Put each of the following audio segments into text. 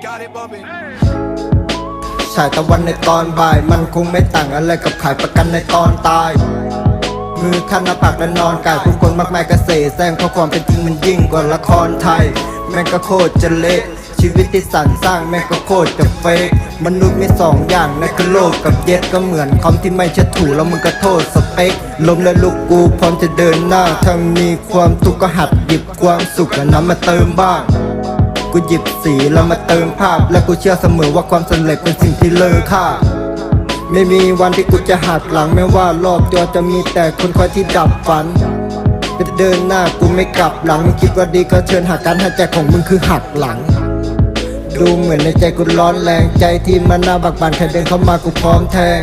got it bumping. ฉายตะวันในตอนบ่าย มันคงไม่ต่างอะไรกับขายประกันในตอนตาย มือขั้นหน้าผากและนอนกายผู้คนมากมายกระเสแสร้งเพราะความเป็นจริงมันยิ่งกว่าละครไทย แม่งก็โคตรจะเละชีวิตที่สรรสร้างแม่งก็โคตรจะเฟกมนุษย์มีสองอย่างนั่นคือโลกกับเย็ดก็เหมือนคอมที่ไม่เช็ดถูแล้วมึงก็โทษสเปคลมและลูกกูพร้อมจะเดินหน้าถ้ามีความทุกข์ก็หัดหยิบความสุขและนำมาเติมบ้าง กูหยิบสีแล้วมาเติมภาพ และกูเชื่อเสมอว่าความสำเร็จเป็นสิ่งที่เลอค่าไม่มีวันที่กูจะหักหลังไม่ว่ารอบตัวจะมีแต่คนคอยที่ดับฝันจะเดินหน้ากูไม่กลับหลังคิดว่าดีก็เชิญหาการหายใจของมึงคือหักหลัง ดูเหมือนในใจกูร้อนแรงใจที่มันน่าบักบันแค่เดินเข้ามากูพร้อมแทง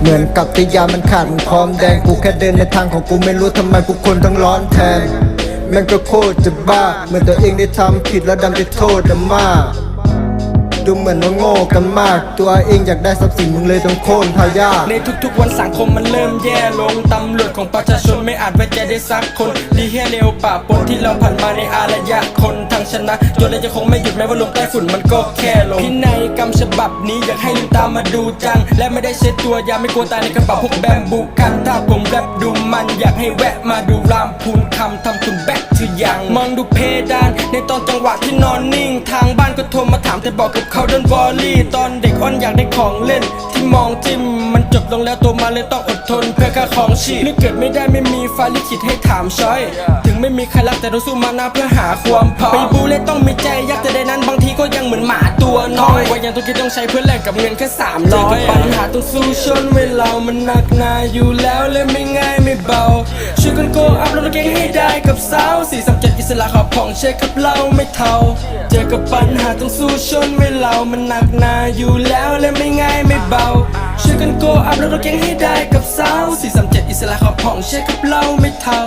เหมือนกับที่ยามันขาดมึงพร้อมแดงกูแค่เดินในทางของกูไม่รู้ทำไมกูคนต้องร้อนแทน แม่งก็โคตรจะบ้าเหมือนตัวเองได้ทำผิดแล้วดันไปโทษดรามาก ดูเหมือนว่าโง่กันมาก ตัวเองอยากได้ทรัพย์สินมึงเลยต้องโค่นพายาในทุกๆวันสังคมมันเริ่มแย่ลงตำรวจของประชาชนไม่อาจไว้ใจได้สักคนดีแค่เร็วป่าปนที่เราผ่านมาในอารยะคนทางชนะจนเลยจะคงไม่หยุดแม้ว่าลมใต้ฝุ่นมันก็แค่ลมพินัยกรรมฉบับนี้อยากให้ลืมตามมาดูจัง และไม่ได้เช็ดตัวยาไม่กลัวตายในกระเป๋าพวกแบมบูกันถ้าผมแรปดูมันอยากให้แวะมาดูรามพูนคำทำคุณแบก ถืออย่างมองดูเพดาน ในตอนจังหวะที่นอนนิ่ง ทางบ้านก็โทรมาถามแต่บอกกับเขาโดนบอลลี่ตอนเด็กอ้อนอยากได้ของเล่น ที่มองจิ้มมันจบลงแล้วตัวมาเลยต้องอดทนเพื่อค่าของชีพหรือเกิดไม่ได้ไม่มีฟ้าลิขิตให้ถามช้อย ถึงไม่มีใครรักแต่เราสู้มานะเพื่อหาความพอไปบูเลยต้องมีใจยักษ์แต่ในนั้นบางทีก็ยังเหมือนหมาตัวน้อยว่ายังต้องคิดต้องใช้เพื่อแลกกับเงินแค่สามร้อยปัญหาต้องสู้ชนเวลามันหนักหนาอยู่แล้วและไม่ง่ายไม่เบาช่วยกันโกอัพแล้วเก่งให้ได้ กับสาวสี่สามเจ็ดอิสระขอบของเช็คกับเราไม่เท่า เจอกับปัญหาต้องสู้ชนเวลามันหนักหนาอยู่แล้วและไม่ง่ายไม่เบา ช่วยกันโกอัพแล้วเราแก่งให้ได้กับสาวสี่สามเจ็ดอิสระขอบของเช็คกับเราไม่เท่า